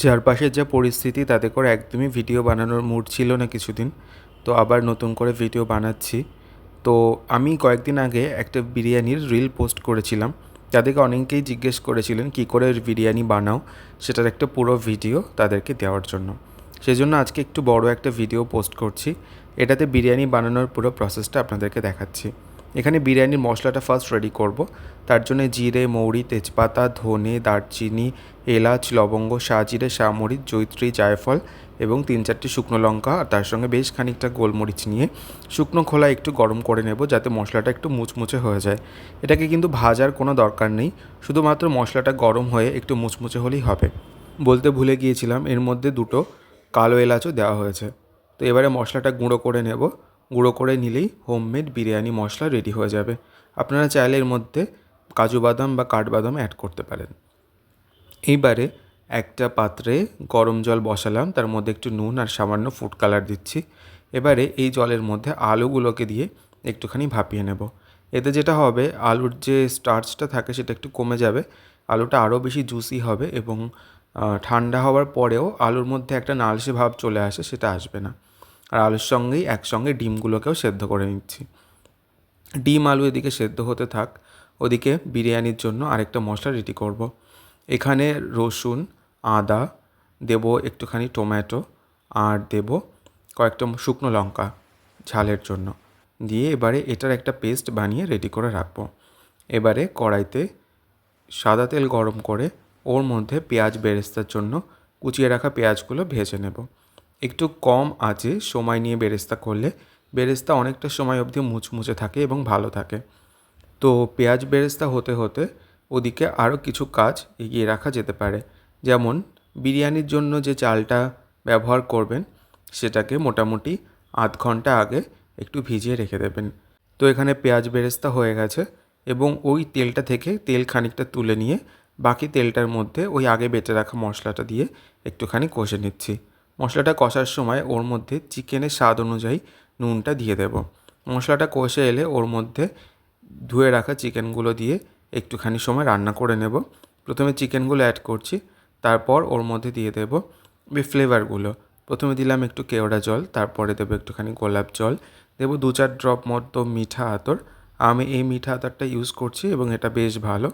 চারপাশের যা পরিস্থিতি, তাতে করে একদমই ভিডিও বানানোর মুড ছিল না কিছুদিন। তো আবার নতুন করে ভিডিও বানাচ্ছি। তো আমি কয়েকদিন আগে একটা বিরিয়ানির রিল পোস্ট করেছিলাম। তাদেরকে অনেকেই জিজ্ঞেস করেছিলেন, কী করে বিরিয়ানি বানাও? সেটার একটা পুরো ভিডিও তাদেরকে দেওয়ার জন্য। সেই জন্য আজকে একটু বড় একটা ভিডিও পোস্ট করছি। এটাতে বিরিয়ানি বানানোর পুরো প্রসেসটা আপনাদেরকে দেখাচ্ছি। এখানে বিরিয়ানির মশলাটা ফার্স্ট রেডি করব। তার জন্য জিরে, মৌরি, তেজপাতা, ধনে, দারচিনি, এলাচ, লবঙ্গ, সাজিরে শাহমরিচ জৈত্রী, জায়ফল এবং তিন চারটি শুকনো লঙ্কা আর তার সঙ্গে বেশ খানিকটা গোলমরিচ নিয়ে শুকনো খোলা একটু গরম করে নেব যাতে মশলাটা একটু মুচমুচে হয়ে যায়। এটাকে কিন্তু ভাজার কোনো দরকার নেই, শুধুমাত্র মশলাটা গরম হয়ে একটু মুচমুচে হলেই হবে। বলতে ভুলে গিয়েছিলাম, এর মধ্যে দুটো কালো এলাচও দেওয়া হয়েছে। তো এবারে মশলাটা গুঁড়ো করে নেব। গুঁড়ো করে নিলেই হোমমেড বিরিয়ানি মশলা রেডি হয়ে যাবে। আপনারা চাইলে এর মধ্যে কাজু বাদাম বা কাঠবাদাম অ্যাড করতে পারেন। এইবারে একটা পাত্রে গরম জল বসালাম, তার মধ্যে একটু নুন আর সামান্য ফুড কালার দিচ্ছি। এবারে এই জলের মধ্যে আলুগুলোকে দিয়ে একটুখানি ভাপিয়ে নেব। এতে যেটা হবে, আলুর যে স্টার্চটা থাকে সেটা একটু কমে যাবে, আলুটা আরও বেশি জুসি হবে এবং ঠান্ডা হওয়ার পরেও আলুর মধ্যে একটা নালসে ভাব চলে আসে, সেটা আসবে না। আর আলুর সঙ্গেই একসঙ্গে ডিমগুলোকেও সেদ্ধ করে নিচ্ছি। ডিম আলু এদিকে সেদ্ধ হতে থাক, ওদিকে বিরিয়ানির জন্য আরেকটা মশলা রেডি করব। এখানে রসুন, আদা, দেব একটুখানি টমেটো আর দেব কয়েকটা শুকনো লঙ্কা ঝালের জন্য। দিয়ে এবারে এটার একটা পেস্ট বানিয়ে রেডি করে রাখব। এবারে কড়াইতে সাদা তেল গরম করে ওর মধ্যে পেঁয়াজ বেরেস্তার জন্য কুচিয়ে রাখা পেঁয়াজগুলো ভেজে নেব। একটু কম আঁচে সময় নিয়ে বেরেস্তা করলে বেরেস্তা অনেকটা সময় অবধি মুচমুচে থাকে এবং ভালো থাকে। তো পেঁয়াজ বেরেস্তা হতে হতে ওদিকে আরও কিছু কাজ এগিয়ে রাখা যেতে পারে। যেমন বিরিয়ানির জন্য যে চালটা ব্যবহার করবেন, সেটাকে মোটামুটি আধ ঘণ্টা আগে একটু ভিজিয়ে রেখে দেবেন। তো এখানে পেঁয়াজ বেরেস্তা হয়ে গেছে এবং ওই তেলটা থেকে তেল খানিকটা তুলে নিয়ে বাকি তেলটার মধ্যে ওই আগে বেটে রাখা মশলাটা দিয়ে একটুখানি কষে নিচ্ছি। মশলাটা কষার সময় ওর মধ্যে চিকেনের স্বাদ অনুযায়ী নুনটা দিয়ে দেব। মশলাটা কষে এলে ওর মধ্যে ধুয়ে রাখা চিকেনগুলো দিয়ে একটুখানি সময় রান্না করে নেব। প্রথমে চিকেনগুলো অ্যাড করছি, তারপর ওর মধ্যে দিয়ে দেব ফ্লেভারগুলো প্রথমে দিলাম একটু কেওড়া জল, তারপরে দেবো একটুখানি গোলাপ জল। দেবো দু চার ড্রপ মতো মিঠা আতর। আমি এই মিঠা আতরটা ইউজ করছি এবং এটা বেশ ভালো।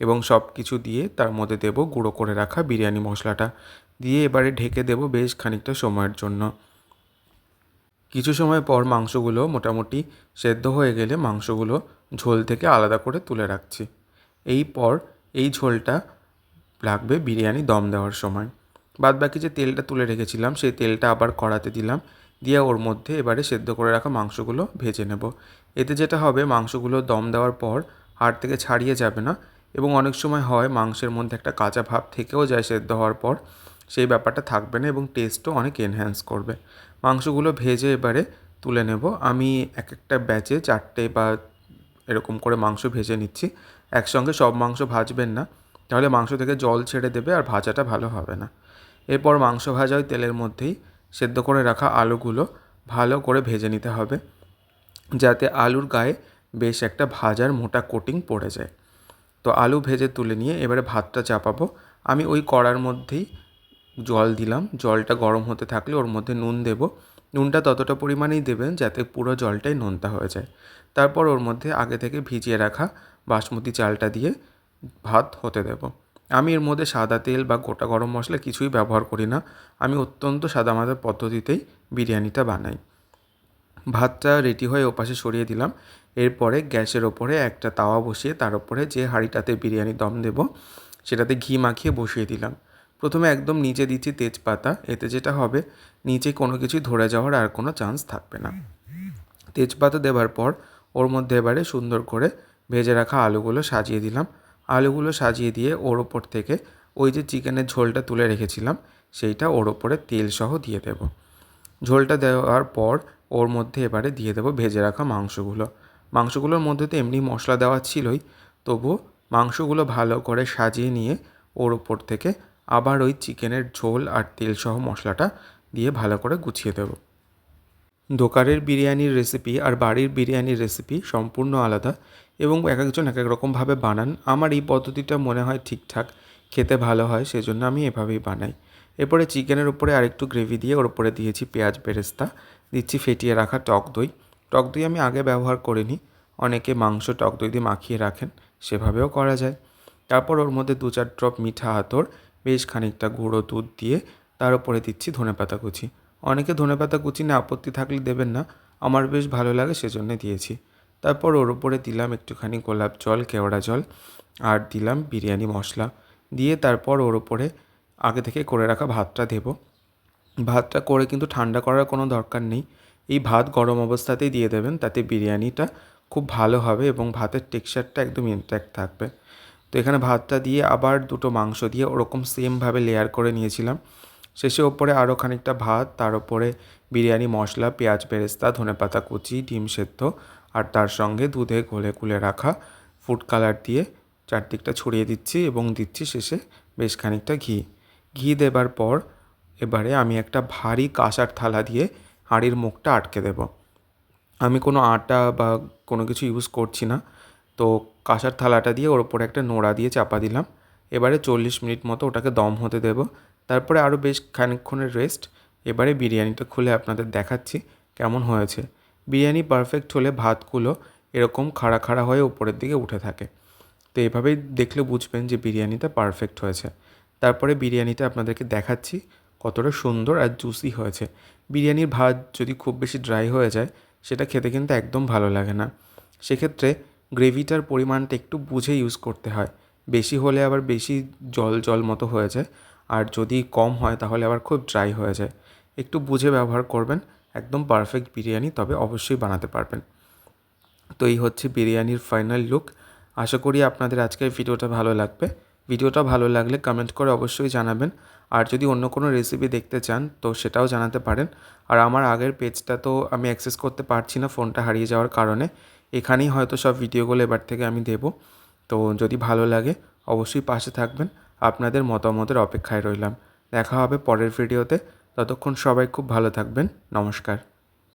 এবং সব কিছু দিয়ে তার মধ্যে দেব গুঁড়ো করে রাখা বিরিয়ানি মশলাটা। দিয়ে এবারে ঢেকে দেব বেশ খানিকটা সময়ের জন্য। কিছু সময় পর মাংসগুলো মোটামুটি সেদ্ধ হয়ে গেলে মাংসগুলো ঝোল থেকে আলাদা করে তুলে রাখছি। এই পর এই ঝোলটা লাগবে বিরিয়ানি দম দেওয়ার সময়। বাদ বাকি যে তেলটা তুলে রেখেছিলাম, সেই তেলটা আবার কড়াতে দিলাম। দিয়ে ওর মধ্যে এবারে সেদ্ধ করে রাখা মাংসগুলো ভেজে নেব। এতে যেটা হবে, মাংসগুলো দম দেওয়ার পর হাড় থেকে ছাড়িয়ে যাবে না এবং অনেক সময় হয় মাংসের মধ্যে একটা কাঁচা ভাব থেকেও যায় সেদ্ধ হওয়ার পর, সেই ব্যাপারটা থাকবে না এবং টেস্টও অনেক এনহ্যান্স করবে। মাংসগুলো ভেজে এবারে তুলে নেব। আমি এক একটা ব্যাচে চারটে বা এরকম করে মাংস ভেজে নিচ্ছি। একসঙ্গে সব মাংস ভাজবেন না, তাহলে মাংস থেকে জল ছেড়ে দেবে আর ভাজাটা ভালো হবে না। এরপর মাংস ভাজা ওই তেলের মধ্যেই সেদ্ধ করে রাখা আলুগুলো ভালো করে ভেজে নিতে হবে, যাতে আলুর গায়ে বেশ একটা ভাজার মোটা কোটিং পড়ে যায়। তো আলু ভেজে তুলে নিয়ে এবারে ভাতটা চাপাবো। আমি ওই কড়ার মধ্যেই জল দিলাম। জলটা গরম হতে থাকলে ওর মধ্যে নুন দেব। নুনটা ততটা পরিমাণেই দেবেন যাতে পুরো জলটাই নোনতা হয়ে যায়। তারপর ওর মধ্যে আগে থেকে ভিজিয়ে রাখা বাসমতি চালটা দিয়ে ভাত হতে দেব। আমি এর মধ্যে সাদা তেল বা গোটা গরম মশলা কিছুই ব্যবহার করি না। আমি অত্যন্ত সাদা সাদামাদা পদ্ধতিতেই বিরিয়ানিটা বানাই। ভাতটা রেডি হয়ে ওপাশে সরিয়ে দিলাম। এরপরে গ্যাসের ওপরে একটা তাওয়া বসিয়ে তার উপরে যে হাঁড়িটাতে বিরিয়ানি দম দেব, সেটাতে ঘি মাখিয়ে বসিয়ে দিলাম। প্রথমে একদম নিচে দিচ্ছি তেজপাতা, এতে যেটা হবে, নিচে কোনো কিছু ধরে যাওয়ার আর কোনো চান্স থাকবে না। তেজপাতা দেওয়ার পর ওর মধ্যে এবারে সুন্দর করে ভেজে রাখা আলুগুলো সাজিয়ে দিলাম। আলুগুলো সাজিয়ে দিয়ে ওর ওপর থেকে ওই যে চিকেনের ঝোলটা তুলে রেখেছিলাম, সেইটা ওর ওপরে তেল সহ দিয়ে দেব। ঝোলটা দেওয়ার পর ওর মধ্যে এবারে দিয়ে দেবো ভেজে রাখা মাংসগুলো। মাংসগুলোর মধ্যে তো এমনি মশলা দেওয়া ছিলই, তবু মাংসগুলো ভালো করে সাজিয়ে নিয়ে ওর ওপর থেকে আবার ওই চিকেনের ঝোল আর তেল সহ মশলাটা দিয়ে ভালো করে গুছিয়ে দেবো। দোকানের বিরিয়ানির রেসিপি আর বাড়ির বিরিয়ানির রেসিপি সম্পূর্ণ আলাদা এবং এক একজন এক এক রকমভাবে বানান। আমার এই পদ্ধতিটা মনে হয় ঠিকঠাক, খেতে ভালো হয়, সেজন্য আমি এভাবেই বানাই। এরপরে চিকেনের উপরে আরেকটু গ্রেভি দিয়ে ওর উপরে দিয়েছি পেঁয়াজ বেরেস্তা, দিচ্ছি ফেটিয়ে রাখা টক দই টক দই আমি আগে ব্যবহার করিনি। অনেকে মাংস, টক দই দিয়ে মাখিয়ে রাখেন, সেভাবেও করা যায়। তারপর ওর মধ্যে দু চার ড্রপ মিঠা আতর, বেশ খানিকটা গুঁড়ো দুধ দিয়ে তার উপরে দিচ্ছি ধনেপাতা কুচি। অনেকে ধনেপাতা কুচি নিয়ে আপত্তি থাকলে দেবেন না, আমার বেশ ভালো লাগে সেজন্য দিয়েছি। তারপর ওর উপরে দিলাম একটুখানি গোলাপ জল, কেওড়া জল আর দিলাম বিরিয়ানি মশলা। দিয়ে তারপর ওর উপরে আগে থেকে করে রাখা ভাতটা দেবো। ভাতটা করে কিন্তু ঠান্ডা করার কোনো দরকার নেই। এই ভাত গরম অবস্থাতেই দিয়ে দেবেন, তাতে বিরিয়ানিটা খুব ভালো হবে এবং ভাতের টেক্সচারটা একদম ইনট্যাক্ট থাকবে। তো এখানে ভাতটা দিয়ে আবার দুটো মাংস দিয়ে ওরকম সেমভাবে লেয়ার করে নিয়েছিলাম। শেষে ওপরে আরও খানিকটা ভাত, তার উপরে বিরিয়ানি, মশলা, পেঁয়াজ, বেরেস্তা ধনেপাতা কুচি, ডিম সেদ্ধ আর তার সঙ্গে দুধে গলে গুলে রাখা ফুড কালার দিয়ে চারদিকটা ছড়িয়ে দিচ্ছি এবং দিচ্ছি শেষে বেশ খানিকটা ঘি। ঘি দেবার পর এবারে আমি একটা ভারী কাঁসার থালা দিয়ে হাঁড়ির মুখটা আটকে দেব। আমি কোনো আটা বা কোনো কিছু ইউজ করছি না। তো কাঁসার থালাটা দিয়ে ওর উপরে একটা নোড়া দিয়ে চাপা দিলাম। এবারে চল্লিশ মিনিট মতো ওটাকে দম হতে দেব। তারপরে আরও বেশ খানিকক্ষণের রেস্ট এবারে বিরিয়ানিটা খুলে আপনাদের দেখাচ্ছি কেমন হয়েছে। বিরিয়ানি পারফেক্ট হলে ভাতগুলো এরকম খাড়া খাড়া হয়ে উপরের দিকে উঠে থাকে। তো এভাবেই দেখলে বুঝবেন যে বিরিয়ানিটা পারফেক্ট হয়েছে। তারপরে বিরিয়ানিটা আপনাদেরকে দেখাচ্ছি। কতটা সুন্দর আর জুসি হয়েছে। বিরিয়ানির ভাত যদি খুব বেশি ড্রাই হয়ে যায়, সেটা খেতে কিন্তু একদম ভালো লাগে না। সেক্ষেত্রে গ্রেভিটার পরিমাণটা একটু বুঝে ইউজ করতে হয়। বেশি হলে আবার বেশি জল জল মতো হয়ে যায়, আর যদি কম হয় তাহলে আবার খুব ড্রাই হয়ে যায়। একটু বুঝে ব্যবহার করবেন, একদম পারফেক্ট বিরিয়ানি, তবে অবশ্যই বানাতে পারবেন। তো এই হচ্ছে বিরিয়ানির ফাইনাল লুক আশা করি আপনাদের আজকের ভিডিওটা ভালো লাগবে। ভিডিওটা ভালো লাগলে কমেন্ট করে অবশ্যই জানাবেন। আর যদি অন্য কোনো রেসিপি দেখতে চান, তো সেটাও জানাতে পারেন। আর আমার আগের পেজটা তো আমি অ্যাক্সেস করতে পারছি না ফোনটা হারিয়ে যাওয়ার কারণে। এখানেই হয়তো সব ভিডিওগুলো এবার থেকে আমি দেবো। তো যদি ভালো লাগে, অবশ্যই পাশে থাকবেন। আপনাদের মতামতের অপেক্ষায় রইলাম। দেখা হবে পরের ভিডিওতে ততক্ষণ সবাই খুব ভালো থাকবেন। নমস্কার।